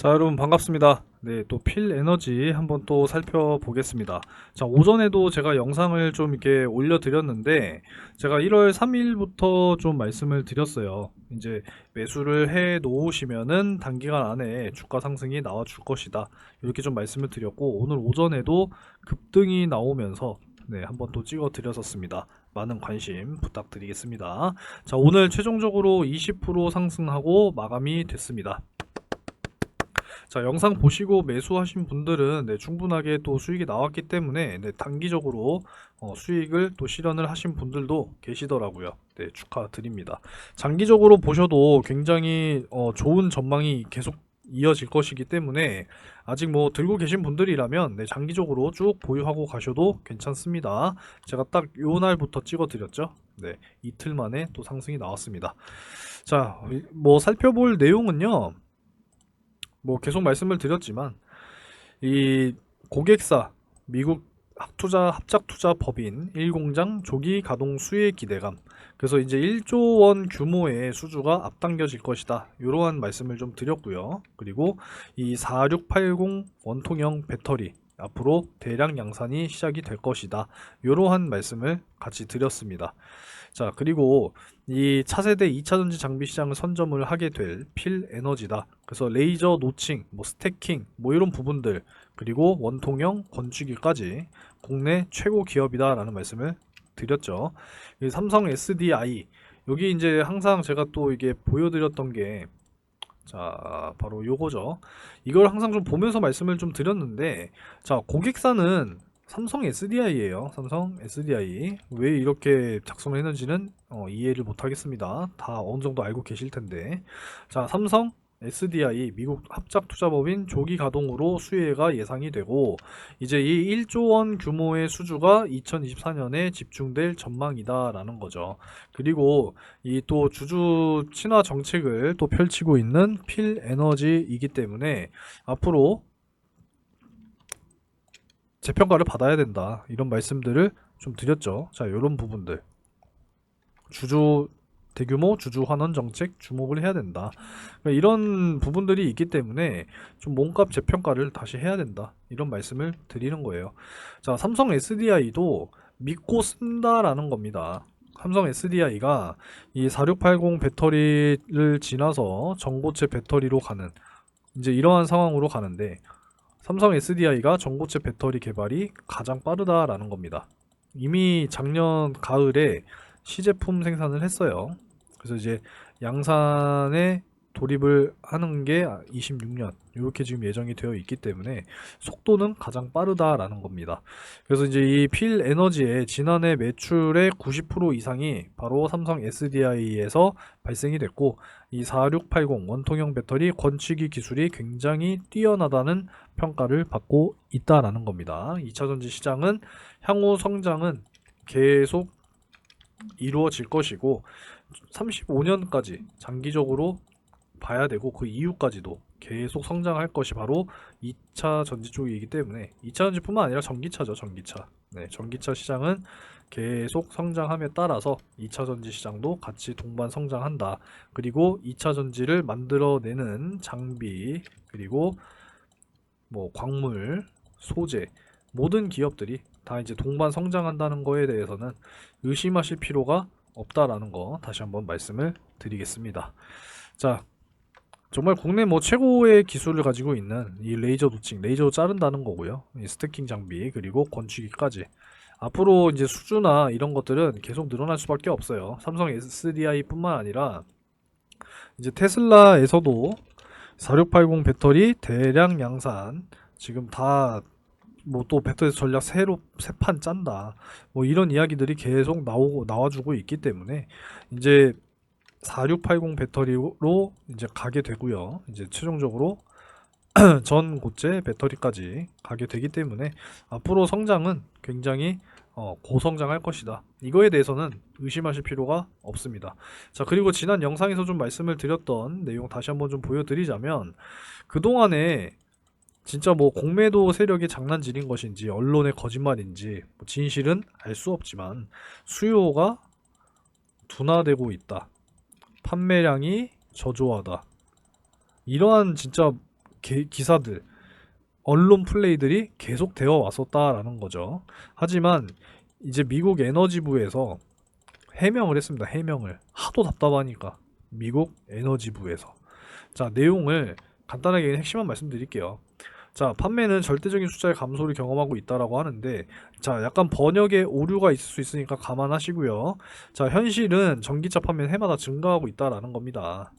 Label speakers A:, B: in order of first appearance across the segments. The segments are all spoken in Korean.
A: 자, 여러분 반갑습니다. 네, 또 필 에너지 한번 또 살펴보겠습니다. 자, 오전에도 제가 영상을 좀 이렇게 올려 드렸는데, 제가 1월 3일부터 좀 말씀을 드렸어요. 이제 매수를 해 놓으시면은 단기간 안에 주가 상승이 나와 줄 것이다. 이렇게 좀 말씀을 드렸고, 오늘 오전에도 급등이 나오면서 네, 한번 또 찍어 드렸었습니다. 많은 관심 부탁드리겠습니다. 자, 오늘 최종적으로 20% 상승하고 마감이 됐습니다. 자, 영상 보시고 매수하신 분들은 네, 충분하게 또 수익이 나왔기 때문에 네, 단기적으로 어, 수익을 또 실현을 하신 분들도 계시더라고요. 네, 축하드립니다. 장기적으로 보셔도 굉장히 어, 좋은 전망이 계속 이어질 것이기 때문에 아직 뭐 들고 계신 분들이라면 네, 장기적으로 쭉 보유하고 가셔도 괜찮습니다. 제가 딱 요 날부터 찍어 드렸죠. 네, 이틀 만에 또 상승이 나왔습니다. 자, 뭐 살펴볼 내용은요. 뭐 계속 말씀을 드렸지만 이 고객사 미국 투자 합작 투자 법인 1공장 조기 가동 수혜 기대감. 그래서 이제 1조 원 규모의 수주가 앞당겨질 것이다. 이러한 말씀을 좀 드렸고요. 그리고 이 4680 원통형 배터리 앞으로 대량 양산이 시작이 될 것이다. 이러한 말씀을 같이 드렸습니다 자 그리고 이 차세대 2차 전지 장비 시장을 선점을 하게 될 필 에너지다. 그래서 레이저 노칭, 뭐 스태킹, 뭐 이런 부분들 그리고 원통형 건축기까지 국내 최고 기업이다라는 말씀을 드렸죠. 이 삼성 SDI 여기 이제 항상 제가 또 이게 보여드렸던 게 자, 바로 요거죠. 이걸 항상 좀 보면서 말씀을 좀 드렸는데, 자, 고객사는 삼성 SDI예요. 삼성 SDI. 왜 이렇게 작성을 했는지는 어, 이해를 못 하겠습니다. 다 어느 정도 알고 계실 텐데. 자, 삼성 SDI 미국 합작 투자법인 조기 가동으로 수혜가 예상이 되고 이제 이 1조 원 규모의 수주가 2024년에 집중될 전망이다라는 거죠. 그리고 이 또 주주 친화 정책을 또 펼치고 있는 필 에너지이기 때문에 앞으로 재평가를 받아야 된다. 이런 말씀들을 좀 드렸죠. 자, 이런 부분들. 주주 대규모 주주 환원 정책 주목을 해야 된다. 그러니까 이런 부분들이 있기 때문에 좀 몸값 재평가를 다시 해야 된다. 이런 말씀을 드리는 거예요. 자, 삼성 SDI도 믿고 쓴다라는 겁니다. 삼성 SDI가 이 4680 배터리를 지나서 전고체 배터리로 가는 이제 이러한 상황으로 가는데 삼성 SDI가 전고체 배터리 개발이 가장 빠르다라는 겁니다. 이미 작년 가을에 시제품 생산을 했어요. 그래서 이제 양산에 돌입을 하는 게 26년 이렇게 지금 예정이 되어 있기 때문에 속도는 가장 빠르다라는 겁니다. 그래서 이제 이 필 에너지의 지난해 매출의 90% 이상이 바로 삼성 SDI에서 발생이 됐고 이 4680 원통형 배터리 건축기 기술이 굉장히 뛰어나다는 평가를 받고 있다라는 겁니다. 2차 전지 시장은 향후 성장은 계속 이루어질 것이고 35년까지 장기적으로 봐야 되고 그 이후까지도 계속 성장할 것이 바로 2차 전지 쪽이기 때문에 2차 전지뿐만 아니라 전기차죠 전기차 네 전기차 시장은 계속 성장함에 따라서 2차 전지 시장도 같이 동반 성장한다 그리고 2차 전지를 만들어내는 장비 그리고 뭐 광물 소재 모든 기업들이 다 이제 동반 성장한다는 거에 대해서는 의심하실 필요가 없다라는 거 다시 한번 말씀을 드리겠습니다. 자, 정말 국내 뭐 최고의 기술을 가지고 있는 이 레이저 노칭, 레이저 자른다는 거고요. 이 스태킹 장비 그리고 건축기까지 앞으로 이제 수주나 이런 것들은 계속 늘어날 수밖에 없어요. 삼성 SDI뿐만 아니라 이제 테슬라에서도 4680 배터리 대량 양산 지금 다 뭐 또 배터리 전략 새로 새 판 짠다. 뭐 이런 이야기들이 계속 나오고 나와주고 있기 때문에 이제 4680 배터리로 이제 가게 되고요. 이제 최종적으로 전 고체 배터리까지 가게 되기 때문에 앞으로 성장은 굉장히 어, 고성장할 것이다. 이거에 대해서는 의심하실 필요가 없습니다. 자, 그리고 지난 영상에서 좀 말씀을 드렸던 내용 다시 한번 좀 보여드리자면 그동안에 진짜 뭐 공매도 세력이 장난질인 것인지 언론의 거짓말인지 뭐 진실은 알 수 없지만 수요가 둔화되고 있다. 판매량이 저조하다. 이러한 진짜 게- 기사들 언론 플레이들이 계속 되어 왔었다라는 거죠. 하지만 이제 미국 에너지부에서 해명을 했습니다. 해명을 하도 답답하니까 미국 에너지부에서 자 내용을 간단하게 핵심만 말씀드릴게요. 자 판매는 절대적인 숫자의 감소를 경험하고 있다라고 하는데 자 약간 번역에 오류가 있을 수 있으니까 감안하시고요. 자 현실은 전기차 판매는 해마다 증가하고 있다라는 겁니다.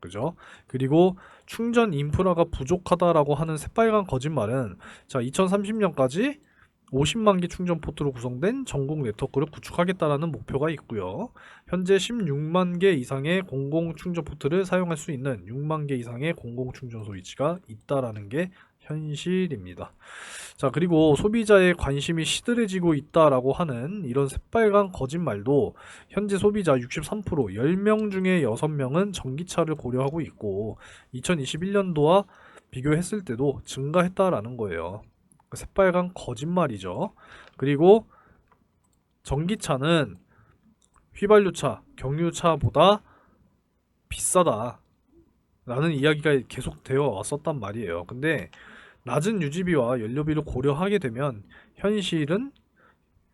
A: 그죠? 그리고 충전 인프라가 부족하다라고 하는 새빨간 거짓말은 자 2030년까지 50만 개 충전 포트로 구성된 전국 네트워크를 구축하겠다라는 목표가 있고요. 현재 16만 개 이상의 공공 충전 포트를 사용할 수 있는 6만 개 이상의 공공 충전소 위치가 있다라는 게 현실입니다. 자, 그리고 소비자의 관심이 시들해지고 있다라고 하는 이런 새빨간 거짓말도 현재 소비자 63% 10명 중에 6명은 전기차를 고려하고 있고 2021년도와 비교했을 때도 증가했다라는 거예요. 그 새빨간 거짓말이죠. 그리고 전기차는 휘발유차, 경유차보다 비싸다. 라는 이야기가 계속 되어 왔었단 말이에요. 근데 낮은 유지비와 연료비를 고려하게 되면 현실은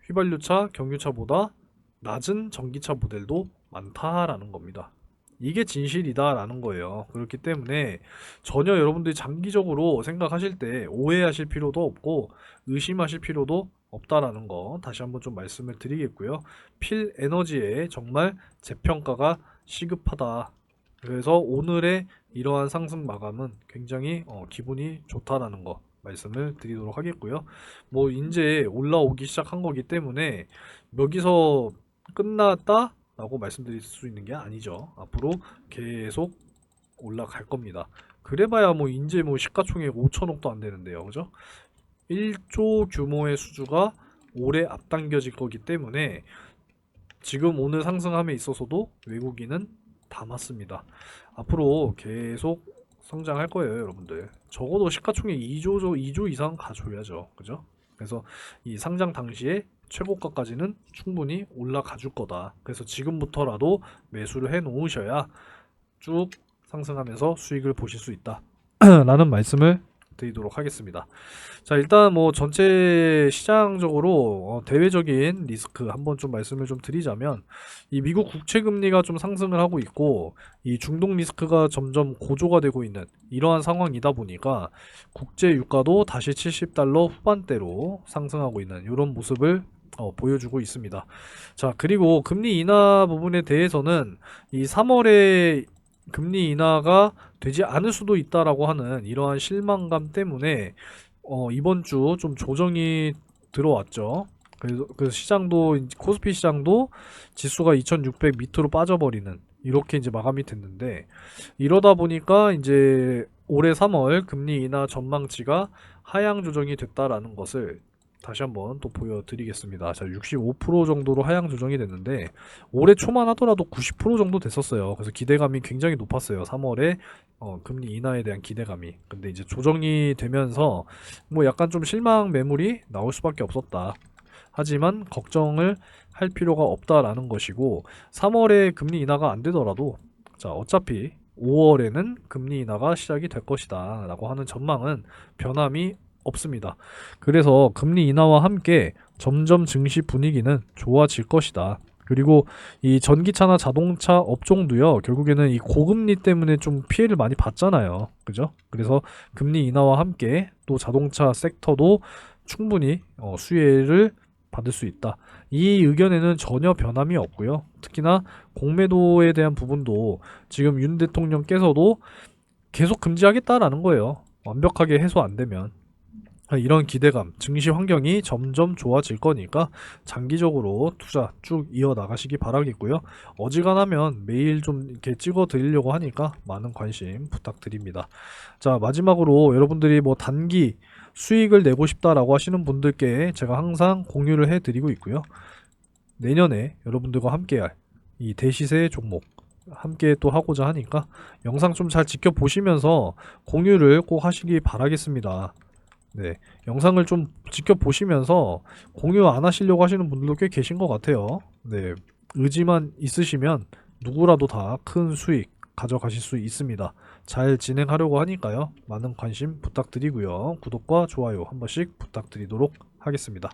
A: 휘발유차, 경유차보다 낮은 전기차 모델도 많다라는 겁니다. 이게 진실이다라는 거예요. 그렇기 때문에 전혀 여러분들이 장기적으로 생각하실 때 오해하실 필요도 없고 의심하실 필요도 없다라는 거 다시 한번 좀 말씀을 드리겠고요. 필 에너지의 정말 재평가가 시급하다. 그래서 오늘의 이러한 상승 마감은 굉장히 어, 기분이 좋다라는 거 말씀을 드리도록 하겠고요. 뭐 이제 올라오기 시작한 거기 때문에 여기서 끝났다 라고 말씀드릴 수 있는 게 아니죠. 앞으로 계속 올라갈 겁니다. 그래봐야 뭐 이제 뭐 시가총액 5천억도 안 되는데요, 그죠? 1조 규모의 수주가 올해 앞당겨질 거기 때문에 지금 오늘 상승함에 있어서도 외국인은 담았습니다. 앞으로 계속 성장할 거예요, 여러분들. 적어도 시가총액 2조 2조 이상 가줘야죠, 그죠? 그래서 이 상장 당시에 최고가까지는 충분히 올라가 줄 거다. 그래서 지금부터라도 매수를 해 놓으셔야 쭉 상승하면서 수익을 보실 수 있다. 라는 말씀을 드리도록 하겠습니다. 자, 일단 뭐 전체 시장적으로 어, 대외적인 리스크 한번 좀 말씀을 좀 드리자면 이 미국 국채 금리가 좀 상승을 하고 있고 이 중동 리스크가 점점 고조가 되고 있는 이러한 상황이다 보니까 국제 유가도 다시 70달러 후반대로 상승하고 있는 이런 모습을 어, 보여주고 있습니다. 자, 그리고 금리 인하 부분에 대해서는 이 3월에 금리 인하가 되지 않을 수도 있다라고 하는 이러한 실망감 때문에 어, 이번 주 좀 조정이 들어왔죠. 그래서 그 시장도 코스피 시장도 지수가 2,600 밑으로 빠져버리는 이렇게 이제 마감이 됐는데 이러다 보니까 이제 올해 3월 금리 인하 전망치가 하향 조정이 됐다라는 것을 다시 한번 또 보여드리겠습니다. 자, 65% 정도로 하향 조정이 됐는데 올해 초만 하더라도 90% 정도 됐었어요. 그래서 기대감이 굉장히 높았어요. 3월에 어, 금리 인하에 대한 기대감이. 근데 이제 조정이 되면서 뭐 약간 좀 실망 매물이 나올 수밖에 없었다. 하지만 걱정을 할 필요가 없다라는 것이고 3월에 금리 인하가 안 되더라도 자, 어차피 5월에는 금리 인하가 시작이 될 것이다 라고 하는 전망은 변함이 없습니다. 그래서 금리 인하와 함께 점점 증시 분위기는 좋아질 것이다. 그리고 이 전기차나 자동차 업종도요, 결국에는 이 고금리 때문에 좀 피해를 많이 봤잖아요. 그죠? 그래서 금리 인하와 함께 또 자동차 섹터도 충분히 어, 수혜를 받을 수 있다. 이 의견에는 전혀 변함이 없고요. 특히나 공매도에 대한 부분도 지금 윤 대통령께서도 계속 금지하겠다라는 거예요. 완벽하게 해소 안 되면. 이런 기대감, 증시 환경이 점점 좋아질 거니까 장기적으로 투자 쭉 이어 나가시기 바라겠고요. 어지간하면 매일 좀 이렇게 찍어 드리려고 하니까 많은 관심 부탁드립니다. 자, 마지막으로 여러분들이 뭐 단기 수익을 내고 싶다라고 하시는 분들께 제가 항상 공유를 해 드리고 있고요. 내년에 여러분들과 함께할 이 대시세 종목 함께 또 하고자 하니까 영상 좀 잘 지켜보시면서 공유를 꼭 하시기 바라겠습니다. 네, 영상을 좀 지켜보시면서 공유 안 하시려고 하시는 분들도 꽤 계신 것 같아요. 네, 의지만 있으시면 누구라도 다 큰 수익 가져가실 수 있습니다. 잘 진행하려고 하니까요. 많은 관심 부탁드리고요. 구독과 좋아요 한 번씩 부탁드리도록 하겠습니다.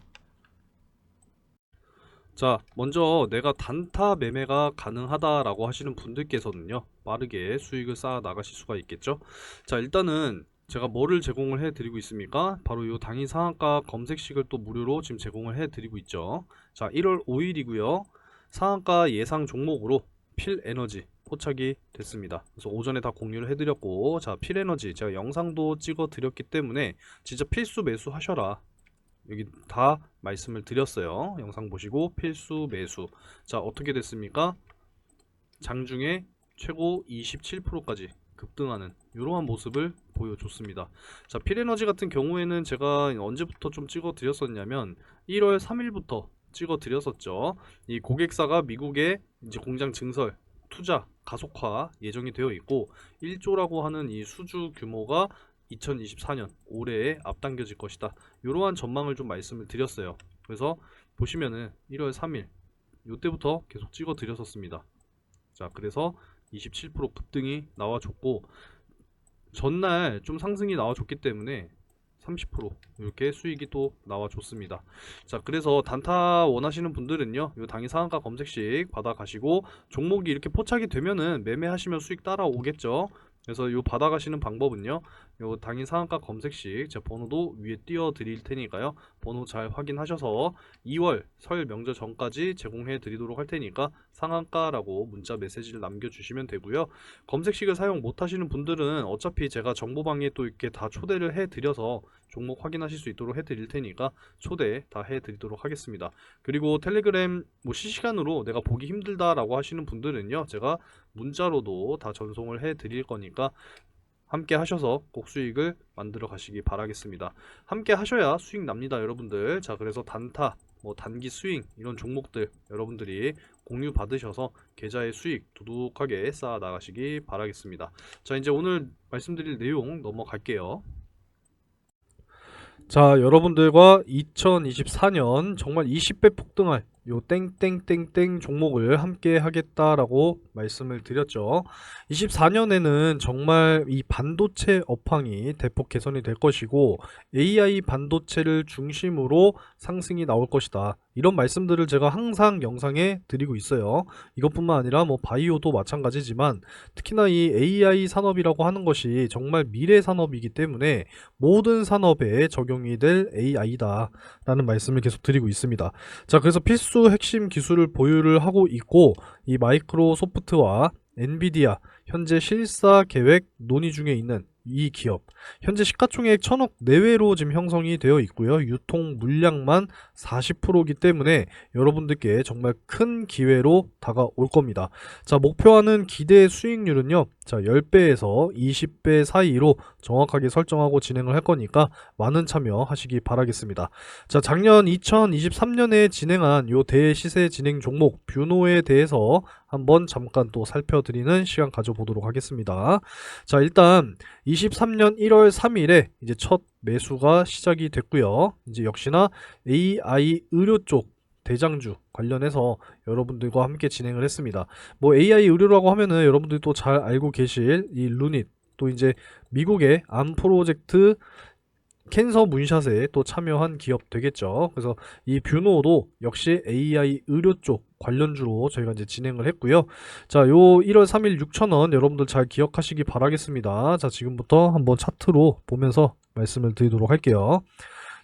A: 자, 먼저 내가 단타 매매가 가능하다라고 하시는 분들께서는요, 빠르게 수익을 쌓아 나가실 수가 있겠죠. 자, 일단은 제가 뭐를 제공을 해 드리고 있습니까? 바로 이 당일 상한가 검색식을 또 무료로 지금 제공을 해 드리고 있죠. 자, 1월 5일이고요. 상한가 예상 종목으로 필 에너지 포착이 됐습니다. 그래서 오전에 다 공유를 해드렸고, 자, 필 에너지 제가 영상도 찍어 드렸기 때문에 진짜 필수 매수 하셔라. 여기 다 말씀을 드렸어요. 영상 보시고 필수 매수. 자, 어떻게 됐습니까? 장중에 최고 27%까지 급등하는 이러한 모습을 보여줬습니다. 자, 필에너지 같은 경우에는 제가 언제부터 좀 찍어 드렸었냐면 1월 3일부터 찍어 드렸었죠. 이 고객사가 미국에 이제 공장 증설, 투자, 가속화 예정이 되어 있고 1조라고 하는 이 수주 규모가 2024년 올해에 앞당겨질 것이다. 이러한 전망을 좀 말씀을 드렸어요. 그래서 보시면은 1월 3일 이때부터 계속 찍어 드렸었습니다. 자, 그래서 27% 급등이 나와줬고 전날 좀 상승이 나와줬기 때문에 30% 이렇게 수익이 또 나와줬습니다. 자, 그래서 단타 원하시는 분들은요, 이 당일 상한가 검색식 받아가시고 종목이 이렇게 포착이 되면은 매매하시면 수익 따라오겠죠. 그래서 요 받아가시는 방법은요. 요 당일 상한가 검색식 제 번호도 위에 띄워 드릴 테니까요. 번호 잘 확인하셔서 2월 설 명절 전까지 제공해 드리도록 할 테니까 상한가라고 문자 메시지를 남겨 주시면 되고요. 검색식을 사용 못 하시는 분들은 어차피 제가 정보방에 또 이렇게 다 초대를 해 드려서 종목 확인하실 수 있도록 해 드릴 테니까 초대 다 해 드리도록 하겠습니다. 그리고 텔레그램 뭐 실시간으로 내가 보기 힘들다라고 하시는 분들은요. 제가 문자로도 다 전송을 해 드릴 거니까 함께 하셔서 꼭 수익을 만들어 가시기 바라겠습니다. 함께 하셔야 수익 납니다, 여러분들. 자, 그래서 단타, 뭐 단기 스윙 이런 종목들 여러분들이 공유 받으셔서 계좌의 수익 두둑하게 쌓아 나가시기 바라겠습니다. 자, 이제 오늘 말씀드릴 내용 넘어갈게요. 자, 여러분들과 2024년 정말 20배 폭등할 요 땡땡땡땡 종목을 함께 하겠다라고 말씀을 드렸죠. 24년에는 정말 이 반도체 업황이 대폭 개선이 될 것이고 AI 반도체를 중심으로 상승이 나올 것이다. 이런 말씀들을 제가 항상 영상에 드리고 있어요. 이것뿐만 아니라 뭐 바이오도 마찬가지지만 특히나 이 AI 산업이라고 하는 것이 정말 미래 산업이기 때문에 모든 산업에 적용이 될 AI다 라는 말씀을 계속 드리고 있습니다. 자, 그래서 필수 핵심 기술을 보유를 하고 있고 이 마이크로소프트와 엔비디아 현재 실사 계획 논의 중에 있는 이 기업 현재 시가총액 천억 내외로 지금 형성이 되어 있고요. 유통 물량만 40%이기 때문에 여러분들께 정말 큰 기회로 다가올 겁니다. 자, 목표하는 기대 수익률은요. 자, 10배에서 20배 사이로 정확하게 설정하고 진행을 할 거니까 많은 참여하시기 바라겠습니다. 자, 작년 2023년에 진행한 요 대시세 진행 종목 뷰노에 대해서 한번 잠깐 또 살펴드리는 시간 가져보도록 하겠습니다. 자, 일단 23년 1월 3일에 이제 첫 매수가 시작이 됐고요. 이제 역시나 AI 의료 쪽 대장주 관련해서 여러분들과 함께 진행을 했습니다. 뭐 AI 의료라고 하면은 여러분들이 또 잘 알고 계실 이 루닛 또 이제 미국의 암 프로젝트 캔서 문샷에 또 참여한 기업 되겠죠. 그래서 이 뷰노도 역시 AI 의료 쪽 관련주로 저희가 이제 진행을 했고요. 자, 요 1월 3일 6,000원 여러분들 잘 기억하시기 바라겠습니다. 자, 지금부터 한번 차트로 보면서 말씀을 드리도록 할게요.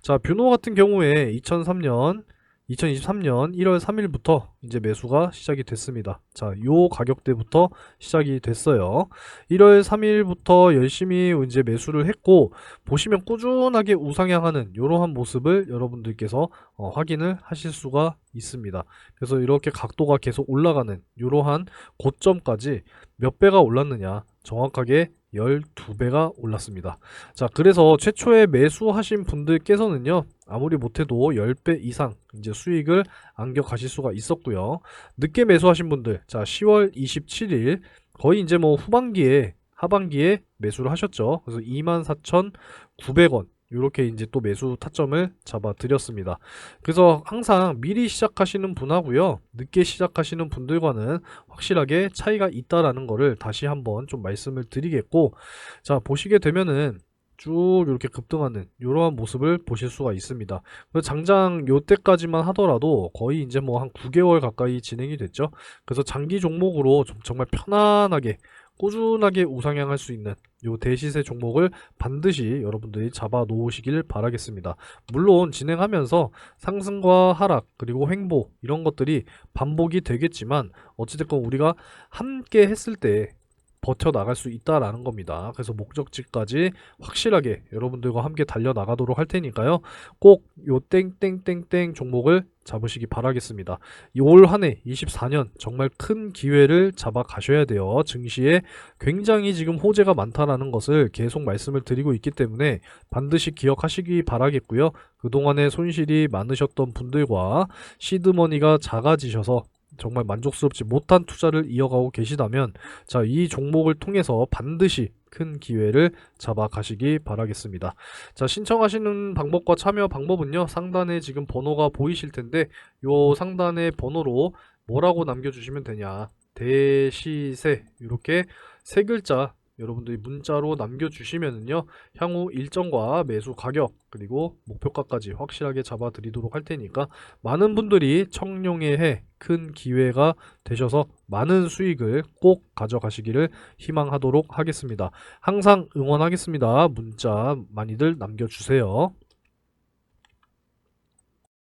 A: 자, 뷰노 같은 경우에 2003년 2023년 1월 3일부터 이제 매수가 시작이 됐습니다. 자, 요 가격대부터 시작이 됐어요. 1월 3일부터 열심히 이제 매수를 했고 보시면 꾸준하게 우상향하는 이러한 모습을 여러분들께서 어, 확인을 하실 수가 있습니다. 그래서 이렇게 각도가 계속 올라가는 이러한 고점까지 몇 배가 올랐느냐 정확하게 12배가 올랐습니다. 자, 그래서 최초에 매수하신 분들께서는요, 아무리 못해도 10배 이상 이제 수익을 안겨 가실 수가 있었고요. 늦게 매수하신 분들, 자, 10월 27일 거의 이제 뭐 후반기에 하반기에 매수를 하셨죠. 그래서 24,900원 이렇게 이제 또 매수 타점을 잡아 드렸습니다. 그래서 항상 미리 시작하시는 분하고요. 늦게 시작하시는 분들과는 확실하게 차이가 있다라는 거를 다시 한번 좀 말씀을 드리겠고 자, 보시게 되면은 쭉 이렇게 급등하는 이러한 모습을 보실 수가 있습니다. 장장 요때까지만 하더라도 거의 이제 뭐 한 9개월 가까이 진행이 됐죠. 그래서 장기 종목으로 좀 정말 편안하게 꾸준하게 우상향할 수 있는 요 대시세 종목을 반드시 여러분들이 잡아 놓으시길 바라겠습니다. 물론 진행하면서 상승과 하락 그리고 횡보 이런 것들이 반복이 되겠지만 어찌됐건 우리가 함께 했을 때 버텨 나갈 수 있다라는 겁니다. 그래서 목적지까지 확실하게 여러분들과 함께 달려 나가도록 할 테니까요. 꼭 요 땡땡땡땡 종목을 잡으시기 바라겠습니다. 올 한해 24년 정말 큰 기회를 잡아 가셔야 돼요. 증시에 굉장히 지금 호재가 많다라는 것을 계속 말씀을 드리고 있기 때문에 반드시 기억하시기 바라겠고요. 그동안에 손실이 많으셨던 분들과 시드머니가 작아지셔서 정말 만족스럽지 못한 투자를 이어가고 계시다면 자, 이 종목을 통해서 반드시 큰 기회를 잡아 가시기 바라겠습니다. 자, 신청하시는 방법과 참여 방법은요. 상단에 지금 번호가 보이실 텐데 요 상단의 번호로 뭐라고 남겨 주시면 되냐? 대시세 이렇게 세 글자 여러분들이 문자로 남겨주시면은요 향후 일정과 매수 가격 그리고 목표가까지 확실하게 잡아드리도록 할 테니까 많은 분들이 청룡의 해 큰 기회가 되셔서 많은 수익을 꼭 가져가시기를 희망하도록 하겠습니다. 항상 응원하겠습니다. 문자 많이들 남겨주세요.